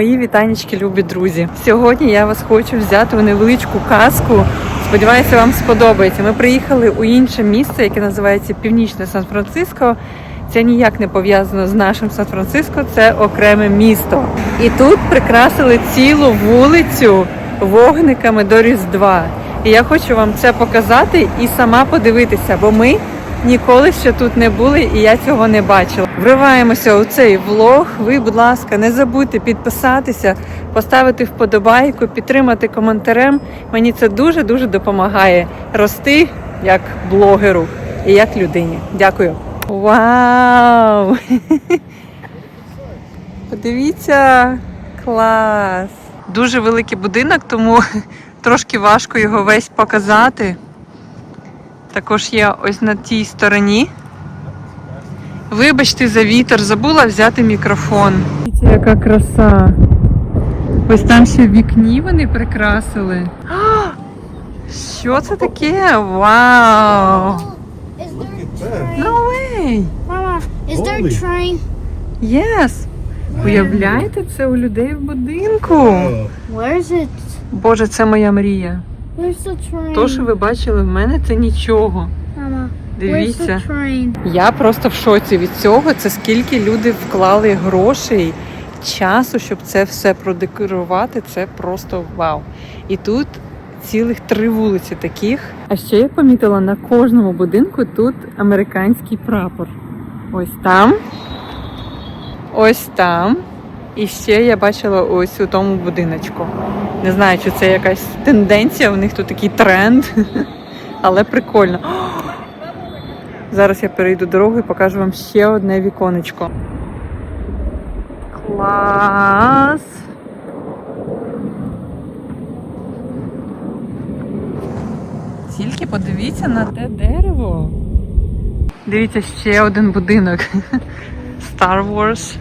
Мої вітанечки, любі друзі. Сьогодні я вас хочу взяти у невеличку казку. Сподіваюся, вам сподобається. Ми приїхали у інше місце, яке називається Північне Сан-Франциско. Це ніяк не пов'язано з нашим Сан-Франциско, це окреме місто. І тут прикрасили цілу вулицю вогниками до Різдва. І я хочу вам це показати і сама подивитися, бо ми ніколи ще тут не були і я цього не бачила. Вриваємося у цей влог. Ви, будь ласка, не забудьте підписатися, поставити вподобайку, підтримати коментарем. Мені це дуже дуже допомагає рости як блогеру і як людині. Дякую. Вау! Подивіться, клас! Дуже великий будинок, тому трошки важко його весь показати. Також є ось на тій стороні. Вибачте за вітер, забула взяти мікрофон. Дивіться, яка краса. Ось там ще вікні вони прикрасили. А, Що це таке? Вау! Is No way! Mama, is there a train? Yes! Уявляєте, це у людей в будинку. Oh, Where's it? Боже, це моя мрія. То, що ви бачили в мене, це нічого. Дивіться. Я просто в шоці від цього. Це скільки люди вклали грошей, часу, щоб це все продекорувати. Це просто вау. І тут цілих три вулиці таких. А ще я помітила на кожному будинку тут американський прапор. Ось там, ось там. І ще я бачила ось у тому будиночку. Не знаю, чи це якась тенденція, у них тут такий тренд, але прикольно. Зараз я перейду дорогу і покажу вам ще одне віконечко. Клас! Тільки подивіться на те дерево. Дивіться ще один будинок. Star Wars.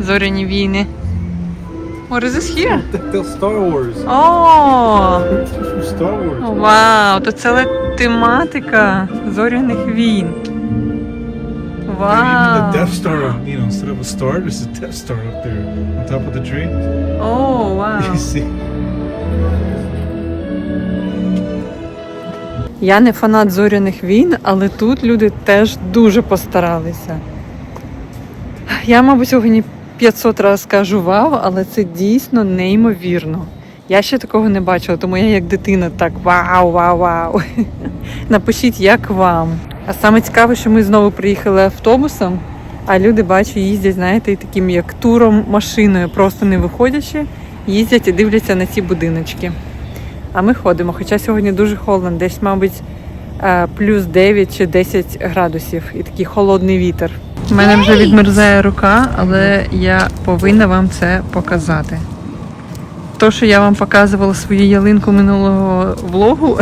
Зоряні війни. What is this here? that's Star Wars. О! Star Wars. Вау, то ціла тематика зоряних війн. Even the Вау. Death Star, you know, instead of a star, there's a Death Star up there on top of the tree. О. You see? Я не фанат зоряних війн, але тут люди теж дуже постаралися. Я, мабуть, сьогодні 500 разів скажу вау, але це дійсно неймовірно. Я ще такого не бачила, тому я як дитина так вау, вау, вау. Напишіть, як вам. А саме цікаве, що ми знову приїхали автобусом, а люди бачу, їздять, знаєте, таким як туром машиною, просто не виходячи, їздять і дивляться на ці будиночки. А ми ходимо, хоча сьогодні дуже холодно, десь, мабуть, е, плюс 9 чи 10 градусів і такий холодний вітер. У мене вже відмерзає рука, але я повинна вам це показати. То, що я вам показувала свою ялинку минулого влогу,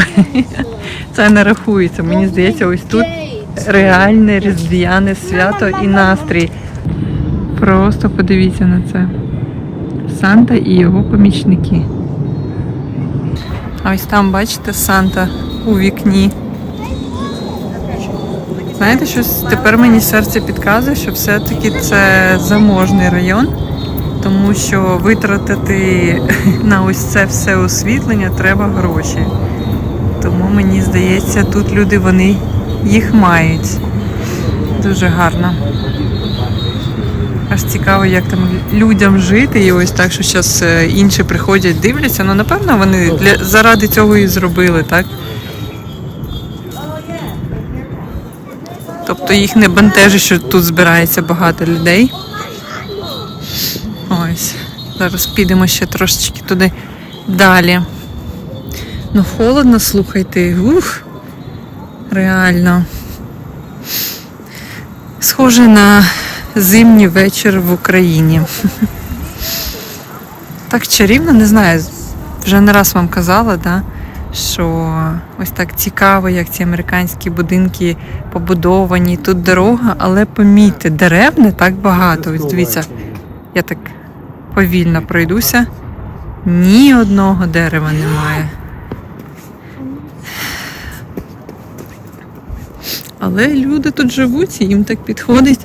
це не рахується. Мені здається, ось тут реальне різдвяне свято і настрій. Просто подивіться на це. Санта і його помічники. А ось там, бачите, Санта у вікні. Знаєте, щось тепер мені серце підказує, що все-таки це заможний район, тому що витратити на ось це все освітлення треба гроші. Тому мені здається, тут люди вони їх мають. Дуже гарно. Аж цікаво, як там людям жити, і ось так, що зараз інші приходять, дивляться. Ну, напевно, вони для заради цього і зробили, так? Тобто їх не бентежить, що тут збирається багато людей. Ось. Зараз підемо ще трошечки туди далі. Ну, холодно, слухайте. Ух, реально. Схоже на зимній вечір в Україні. Так чарівно, не знаю. Вже не раз вам казала, да, що ось так цікаво, як ці американські будинки побудовані. Тут дорога, але помітьте, дерев не так багато. Ось дивіться, я так повільно пройдуся. Ні одного дерева немає. Але люди тут живуть і їм так підходить.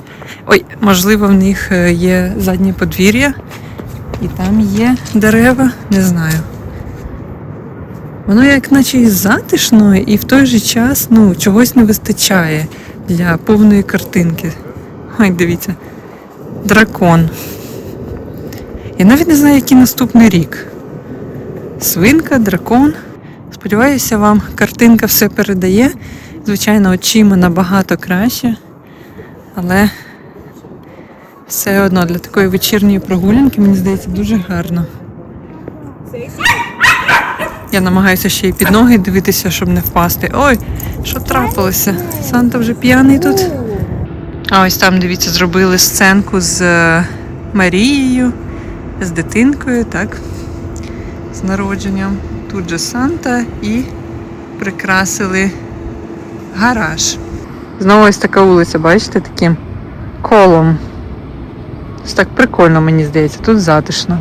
Ой, можливо, в них е, є заднє подвір'я, І там є дерева, не знаю. Воно як наче і затишно, і в той же час ну, чогось не вистачає для повної картинки. Ой, дивіться. Дракон. Я навіть не знаю, який наступний рік. Свинка, дракон. Сподіваюся, вам картинка все передає. Звичайно, очима набагато краще. Але все одно для такої вечірньої прогулянки, мені здається, дуже гарно. Я намагаюся ще й під ноги дивитися, щоб не впасти. Ой, що трапилося? Санта вже п'яний тут. А ось там, дивіться, зробили сценку з е, Марією, з дитинкою, так? З народженням. Тут же Санта і прикрасили гараж. Знову ось така вулиця, бачите, таким колом. Ось так прикольно, мені здається, тут затишно.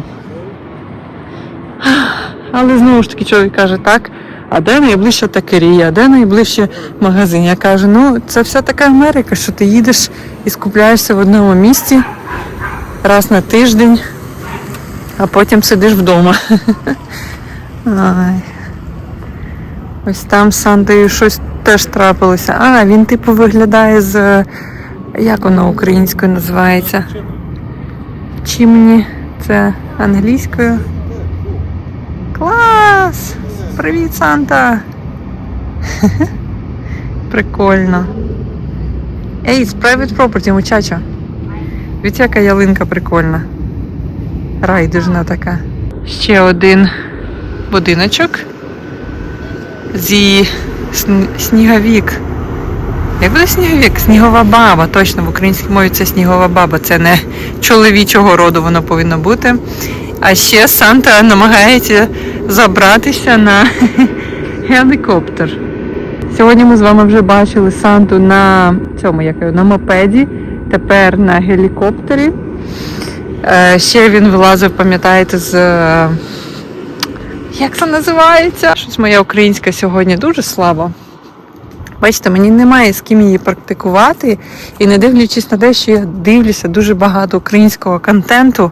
Але знову ж таки чоловік каже, так, а де найближча такерія, а де найближче магазин? Я кажу, ну це вся така Америка, що ти їдеш і скупляєшся в одному місці раз на тиждень, а потім сидиш вдома. Ось там з Сантою щось теж трапилося. А, він типу виглядає з. Як воно українською називається? Чимні? Це англійською. Клас! Привіт, Санта! Прикольно. Ей, it's private property, мучача. Від яка ялинка прикольна. Райдужна така. Ще один будиночок. Зі сніговік. Як буде сніговік? Снігова баба. Точно в українській мові це снігова баба. Це не чоловічого роду воно повинно бути. А ще Санта намагається забратися на гелікоптер. Сьогодні ми з вами вже бачили Санту на цьому, як на мопеді, тепер на гелікоптері. Е, ще він вилазив, пам'ятаєте, з. е, Як це називається? Щось моя українська сьогодні дуже слабо. Бачите, мені немає з ким її практикувати, і не дивлячись на те, що я дивлюся дуже багато українського контенту,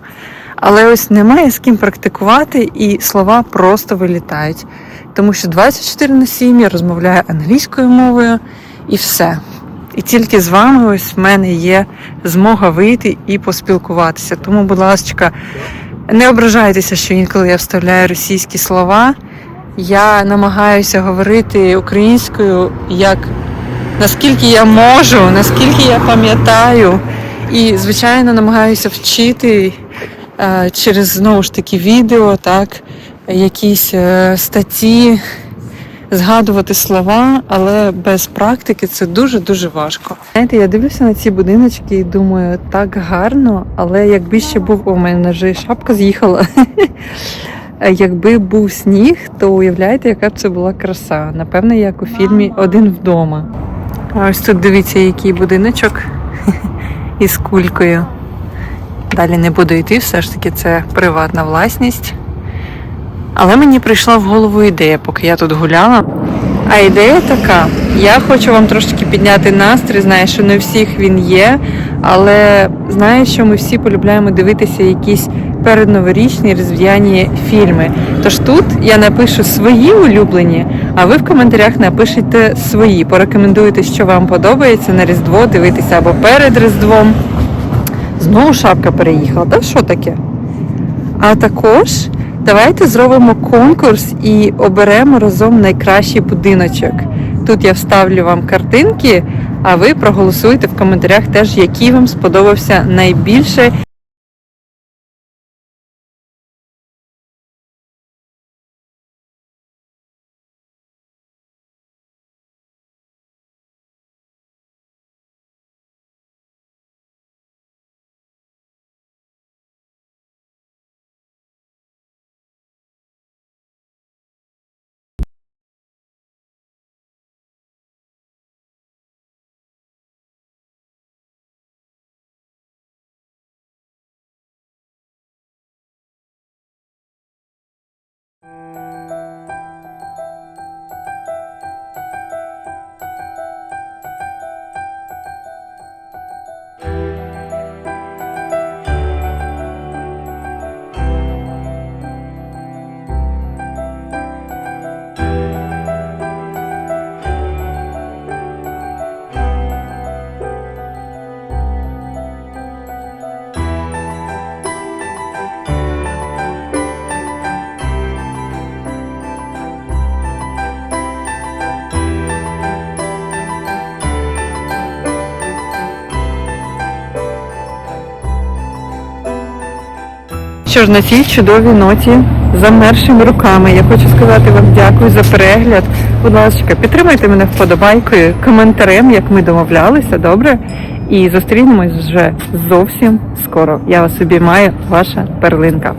але ось немає з ким практикувати, і слова просто вилітають. Тому що 24 на 7 я розмовляю англійською мовою і все. І тільки з вами ось в мене є змога вийти і поспілкуватися. Тому, будь ласка, не ображайтеся, що інколи я вставляю російські слова. Я намагаюся говорити українською як наскільки я можу, наскільки я пам'ятаю. І, звичайно, намагаюся вчити через знову ж таки відео, так, якісь е, статті, згадувати слова, але без практики це дуже-дуже важко. Знаєте, я дивлюся на ці будиночки і думаю, так гарно, але якби ще був у мене вже шапка з'їхала. Якби був сніг, то уявляєте, яка б це була краса. Напевно, як у фільмі Один вдома. А ось тут дивіться, який будиночок із кулькою. Далі не буду йти, все ж таки це приватна власність. Але мені прийшла в голову ідея, поки я тут гуляла. А ідея така: я хочу вам трошки підняти настрій. Знаю, що не всіх він є, але знаю, що ми всі полюбляємо дивитися якісь передноворічні різдвяні фільми. Тож тут я напишу свої улюблені, а ви в коментарях напишете свої. Порекомендуєте, що вам подобається на Різдво дивитися або перед Різдвом. Знову шапка переїхала. Та що таке? А також давайте зробимо конкурс і оберемо разом найкращий будиночок. Тут я вставлю вам картинки, а ви проголосуйте в коментарях теж, який вам сподобався найбільше. Що ж, на цій чудовій ноті замершими руками я хочу сказати вам дякую за перегляд. Будь ласка, підтримайте мене вподобайкою, коментарем, як ми домовлялися, добре? І зустрінемось вже зовсім скоро. Я вас обіймаю, ваша перлинка.